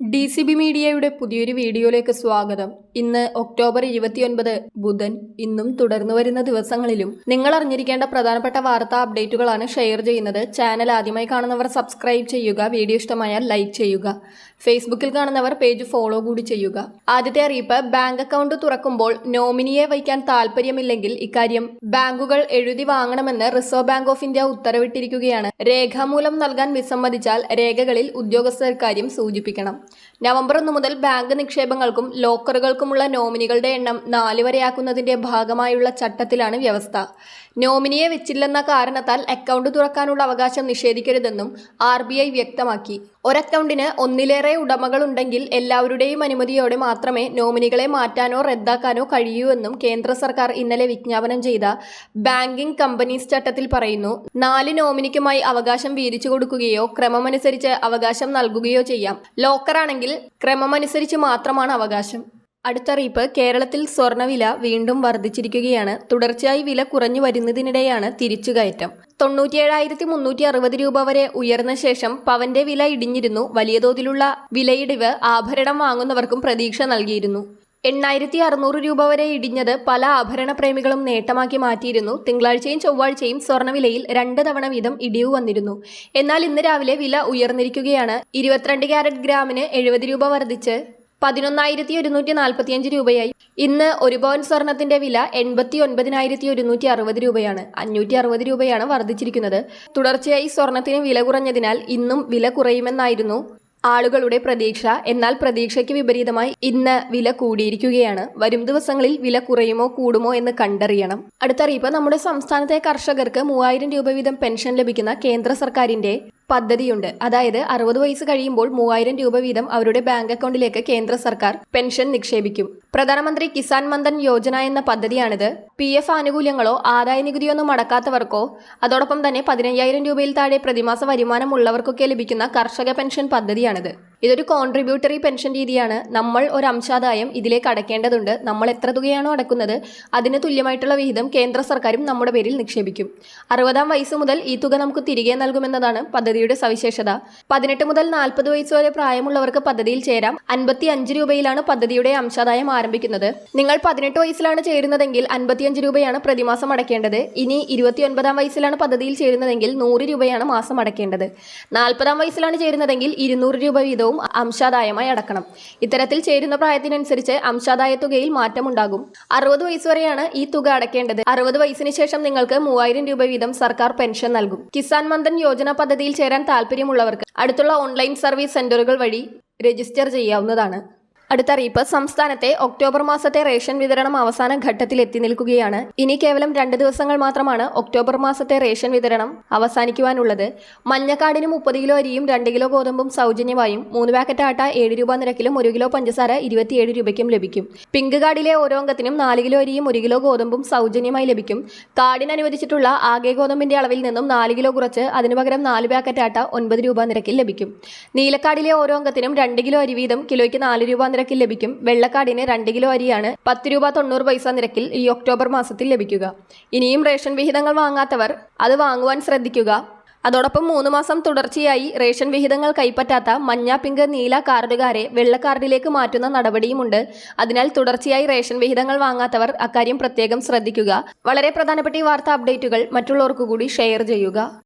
D C B മീഡിയയുടെ പുതിയൊരു വീഡിയോയിലേക്ക് സ്വാഗതം. ഇന്ന് ഒക്ടോബർ ഇരുപത്തിയൊൻപത് ബുധൻ. ഇന്നും തുടർന്നു വരുന്ന ദിവസങ്ങളിലും നിങ്ങൾ അറിഞ്ഞിരിക്കേണ്ട പ്രധാനപ്പെട്ട വാർത്താ അപ്ഡേറ്റുകളാണ് ഷെയർ ചെയ്യുന്നത്. ചാനൽ ആദ്യമായി കാണുന്നവർ സബ്സ്ക്രൈബ് ചെയ്യുക വീഡിയോ ഇഷ്ടമായാൽ ലൈക്ക് ചെയ്യുക. ഫേസ്ബുക്കിൽ കാണുന്നവർ പേജ് ഫോളോ കൂടി ചെയ്യുക. ആദ്യത്തെ അറിയിപ്പ് ബാങ്ക് അക്കൗണ്ട് തുറക്കുമ്പോൾ നോമിനിയെ വയ്ക്കാൻ താല്പര്യമില്ലെങ്കിൽ ഇക്കാര്യം ബാങ്കുകൾ എഴുതി വാങ്ങണമെന്ന് റിസർവ് ബാങ്ക് ഓഫ് ഇന്ത്യ ഉത്തരവിട്ടിരിക്കുകയാണ്. രേഖാമൂലം നൽകാൻ വിസമ്മതിച്ചാൽ രേഖകളിൽ ഉദ്യോഗസ്ഥർ കാര്യം സൂചിപ്പിക്കണം. നവംബർ ഒന്ന് മുതൽ ബാങ്ക് നിക്ഷേപങ്ങൾക്കും ലോക്കറുകൾക്കുമുള്ള നോമിനികളുടെ എണ്ണം നാല് വരെയാക്കുന്നതിന്റെ ഭാഗമായുള്ള ചട്ടത്തിലാണ് വ്യവസ്ഥ. നോമിനിയെ വെച്ചില്ലെന്ന കാരണത്താൽ അക്കൗണ്ട് തുറക്കാനുള്ള അവകാശം നിഷേധിക്കരുതെന്നും ആർ വ്യക്തമാക്കി. ഒരക്കൗണ്ടിന് ഒന്നിലേറെ ഉടമകളുണ്ടെങ്കിൽ എല്ലാവരുടെയും അനുമതിയോടെ മാത്രമേ നോമിനികളെ മാറ്റാനോ റദ്ദാക്കാനോ കഴിയൂ എന്നും കേന്ദ്ര സർക്കാർ ഇന്നലെ വിജ്ഞാപനം ചെയ്ത ബാങ്കിംഗ് കമ്പനീസ് ചട്ടത്തിൽ പറയുന്നു. നാല് നോമിനിക്കുമായി അവകാശം വീതിച്ചു കൊടുക്കുകയോ ക്രമമനുസരിച്ച് അവകാശം നൽകുകയോ ചെയ്യാം. ലോക്കറാണെങ്കിൽ ക്രമമനുസരിച്ച് മാത്രമാണ് അവകാശം. അടുത്തറിയിപ്പ് കേരളത്തിൽ സ്വർണവില വീണ്ടും വർദ്ധിച്ചിരിക്കുകയാണ്. തുടർച്ചയായി വില കുറഞ്ഞു വരുന്നതിനിടെയാണ് തിരിച്ചുകയറ്റം. തൊണ്ണൂറ്റിയേഴായിരത്തി മുന്നൂറ്റി അറുപത് രൂപ വരെ ഉയർന്ന ശേഷം പവന്റെ വില ഇടിഞ്ഞിരുന്നു. വലിയ തോതിലുള്ള വിലയിടിവ് ആഭരണം വാങ്ങുന്നവർക്കും പ്രതീക്ഷ നൽകിയിരുന്നു. എണ്ണായിരത്തി അറുന്നൂറ് രൂപ വരെ ഇടിഞ്ഞത് പല ആഭരണ പ്രേമികളും നേട്ടമാക്കി മാറ്റിയിരുന്നു. തിങ്കളാഴ്ചയും ചൊവ്വാഴ്ചയും സ്വർണവിലയിൽ രണ്ട് തവണ വീതം ഇടിവ് വന്നിരുന്നു. എന്നാൽ ഇന്ന് രാവിലെ വില ഉയർന്നിരിക്കുകയാണ്. ഇരുപത്തിരണ്ട് ക്യാരറ്റ് ഗ്രാമിന് എഴുപത് രൂപ വർദ്ധിച്ച് പതിനൊന്നായിരത്തി ഒരുന്നൂറ്റി നാൽപ്പത്തിയഞ്ച് രൂപയായി. ഇന്ന് ഒരു പവൻ സ്വർണത്തിന്റെ വില എൺപത്തി ഒൻപതിനായിരത്തി ഒരുന്നൂറ്റി അറുപത് രൂപയാണ്. അഞ്ഞൂറ്റി അറുപത് രൂപയാണ് വർദ്ധിച്ചിരിക്കുന്നത്. തുടർച്ചയായി സ്വർണത്തിന് വില കുറഞ്ഞതിനാൽ ഇന്നും വില കുറയുമെന്നായിരുന്നു ആളുകളുടെ പ്രതീക്ഷ. എന്നാൽ പ്രതീക്ഷയ്ക്ക് വിപരീതമായി ഇന്ന് വില കൂടിയിരിക്കുകയാണ്. വരും ദിവസങ്ങളിൽ വില കുറയുമോ കൂടുമോ എന്ന് കണ്ടറിയണം. അടുത്തറിയിപ്പ് നമ്മുടെ സംസ്ഥാനത്തെ കർഷകർക്ക് മൂവായിരം രൂപ വീതം പെൻഷൻ ലഭിക്കുന്ന കേന്ദ്ര സർക്കാരിന്റെ പദ്ധതിയുണ്ട്. അതായത് അറുപത് വയസ്സ് കഴിയുമ്പോൾ മൂവായിരം രൂപ വീതം അവരുടെ ബാങ്ക് അക്കൗണ്ടിലേക്ക് കേന്ദ്ര സർക്കാർ പെൻഷൻ നിക്ഷേപിക്കും. പ്രധാനമന്ത്രി കിസാൻ മന്ദൻ യോജന എന്ന പദ്ധതിയാണിത്. പി എഫ് ആനുകൂല്യങ്ങളോ ആദായ നികുതിയൊന്നും അടക്കാത്തവർക്കോ അതോടൊപ്പം തന്നെ പതിനയ്യായിരം രൂപയിൽ താഴെ പ്രതിമാസ വരുമാനമുള്ളവർക്കൊക്കെ ലഭിക്കുന്ന കർഷക പെൻഷൻ പദ്ധതിയാണിത്. ഇതൊരു കോൺട്രിബ്യൂട്ടറി പെൻഷൻ രീതിയാണ്. നമ്മൾ ഒരു അംശാദായം ഇതിലേക്ക് അടയ്ക്കേണ്ടതുണ്ട് നമ്മൾ എത്ര തുകയാണോ അടക്കുന്നത് അതിന് തുല്യമായിട്ടുള്ള വിഹിതം കേന്ദ്ര സർക്കാരും നമ്മുടെ പേരിൽ നിക്ഷേപിക്കും. അറുപതാം വയസ്സ് മുതൽ ഈ തുക നമുക്ക് തിരികെ നൽകുമെന്നതാണ് പദ്ധതിയുടെ സവിശേഷത. പതിനെട്ട് മുതൽ നാൽപ്പത് വയസ്സ് വരെ പ്രായമുള്ളവർക്ക് പദ്ധതിയിൽ ചേരാം. അൻപത്തി അഞ്ച് രൂപയിലാണ് പദ്ധതിയുടെ അംശാദായം ആരംഭിക്കുന്നത്. നിങ്ങൾ പതിനെട്ട് വയസ്സിലാണ് ചേരുന്നതെങ്കിൽ അൻപത്തിയഞ്ച് രൂപയാണ് പ്രതിമാസം അടയ്ക്കേണ്ടത് ഇനി ഇരുപത്തിയൊൻപതാം വയസ്സിലാണ് പദ്ധതിയിൽ ചേരുന്നതെങ്കിൽ നൂറ് രൂപയാണ് മാസം അടയ്ക്കേണ്ടത് നാൽപ്പതാം വയസ്സിലാണ് ചേരുന്നതെങ്കിൽ ഇരുന്നൂറ് രൂപ വീതവും അംശാദായമായി അടക്കണം. ഇത്തരത്തിൽ ചേരുന്ന പ്രായത്തിനനുസരിച്ച് അംശാദായ തുകയിൽ മാറ്റമുണ്ടാകും. അറുപത് വയസ്സ് വരെയാണ് ഈ തുക അടക്കേണ്ടത്. അറുപത് വയസ്സിന് ശേഷം നിങ്ങൾക്ക് മൂവായിരം രൂപ വീതം സർക്കാർ പെൻഷൻ നൽകും. കിസാൻ മന്ദൻ യോജന പദ്ധതിയിൽ ചേരാൻ താല്പര്യമുള്ളവർക്ക് അടുത്തുള്ള ഓൺലൈൻ സർവീസ് സെന്ററുകൾ വഴി രജിസ്റ്റർ ചെയ്യാവുന്നതാണ്. അടുത്തറിയിപ്പ്. സംസ്ഥാനത്തെ ഒക്ടോബർ മാസത്തെ റേഷൻ വിതരണം അവസാന ഘട്ടത്തിൽ എത്തി നിൽക്കുകയാണ്. ഇനി കേവലം രണ്ട് ദിവസങ്ങൾ മാത്രമാണ് ഒക്ടോബർ മാസത്തെ റേഷൻ വിതരണം അവസാനിക്കുവാനുള്ളത്. മഞ്ഞക്കാടിന് മുപ്പത് കിലോ അരിയും രണ്ട് കിലോ ഗോതമ്പും സൗജന്യമായും മൂന്ന് പാക്കറ്റ് ആട്ട ഏഴ് രൂപ നിരക്കിലും ഒരു കിലോ പഞ്ചസാര ഇരുപത്തിയേഴ് രൂപയ്ക്കും ലഭിക്കും. പിങ്ക് കാർഡിലെ ഓരോ അംഗത്തിനും നാല് കിലോ അരിയും ഒരു കിലോ ഗോതമ്പും സൗജന്യമായി ലഭിക്കും. കാർഡിന് അനുവദിച്ചിട്ടുള്ള ആകെ ഗോതമ്പിന്റെ അളവിൽ നിന്നും നാല് കിലോ കുറച്ച് അതിനു പകരം നാല് പാക്കറ്റ് ആട്ട ഒൻപത് രൂപ നിരക്കിൽ ലഭിക്കും. നീലക്കാടിലെ ഓരോ അംഗത്തിനും രണ്ട് കിലോ അരി വീതം കിലോയ്ക്ക് നാല് രൂപ നിരക്കിൽ ലഭിക്കും. വെള്ളക്കാടിന് രണ്ട് കിലോ അരിയാണ് പത്ത് രൂപ തൊണ്ണൂറ് പൈസ നിരക്കിൽ ഈ ഒക്ടോബർ മാസത്തിൽ ലഭിക്കുക. ഇനിയും റേഷൻ വിഹിതങ്ങൾ വാങ്ങാത്തവർ അത് വാങ്ങുവാൻ ശ്രദ്ധിക്കുക. അതോടൊപ്പം മൂന്ന് മാസം തുടർച്ചയായി റേഷൻ വിഹിതങ്ങൾ കൈപ്പറ്റാത്ത മഞ്ഞ പിങ്ക് നീല കാർഡുകാരെ വെള്ള കാർഡിലേക്ക് മാറ്റുന്ന നടപടിയുമുണ്ട്. അതിനാൽ തുടർച്ചയായി റേഷൻ വിഹിതങ്ങൾ വാങ്ങാത്തവർ അക്കാര്യം പ്രത്യേകം ശ്രദ്ധിക്കുക. വളരെ പ്രധാനപ്പെട്ട ഈ വാർത്താ അപ്ഡേറ്റുകൾ മറ്റുള്ളവർക്കു കൂടി ഷെയർ ചെയ്യുക.